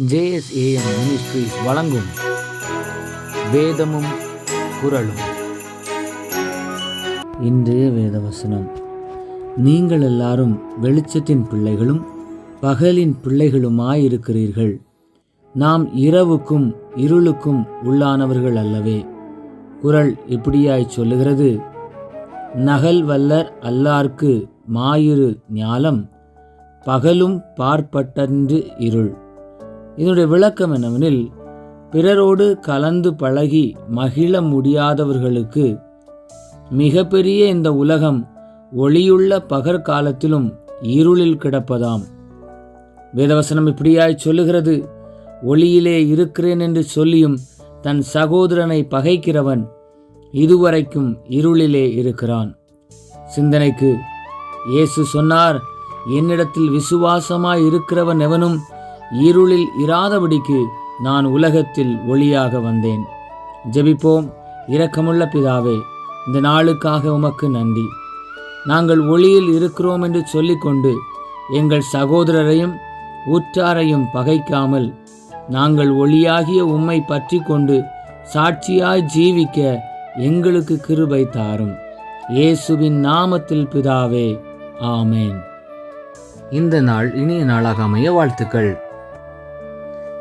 JSAM ministries வழங்கும் வேதமும் குரலும் இன்றைய வேதவசனம். நீங்கள் எல்லாரும் வெளிச்சத்தின் பிள்ளைகளும் பகலின் பிள்ளைகளுமாயிருக்கிறீர்கள். நாம் இரவுக்கும் இருளுக்கும் உள்ளானவர்கள் அல்லவே. குரல் இப்படியாய் சொல்லுகிறது? நகல் வல்லர் அல்லார்க்கு மாயிரு ஞாலம் பகலும் பார்ப்பட்டன்று இருள். இதனுடைய விளக்கம் என்னவெனில் பிறரோடு கலந்து பழகி மகிழ முடியாதவர்களுக்கு மிகப்பெரிய இந்த உலகம் ஒளியுள்ள பகற்காலத்திலும் இருளில் கிடப்பதாம். வேதவசனம் இப்படியாய் சொல்லுகிறது ஒளியிலே இருக்கிறேன் என்று சொல்லியும் தன் சகோதரனை பகைக்கிறவன் இதுவரைக்கும் இருளிலே இருக்கிறான். சிந்தனைக்கு இயேசு சொன்னார் என்னிடத்தில் விசுவாசமாய் இருக்கிறவன் எவனும் இருளில் இராதபடிக்கு நான் உலகத்தில் ஒளியாக வந்தேன். ஜெபிப்போம். இரக்கமுள்ள பிதாவே இந்த நாளுக்காக உமக்கு நன்றி. நாங்கள் ஒளியில் இருக்கிறோம் என்று சொல்லிக்கொண்டு எங்கள் சகோதரரையும் உற்றாரையும் பகைக்காமல் நாங்கள் ஒளியாகிய உம்மை பற்றி கொண்டு சாட்சியாய் ஜீவிக்க எங்களுக்கு கிருபை தாரும். இயேசுவின் நாமத்தில் பிதாவே ஆமேன். இந்த நாள் இனிய நாளாக அமைய வாழ்த்துக்கள்.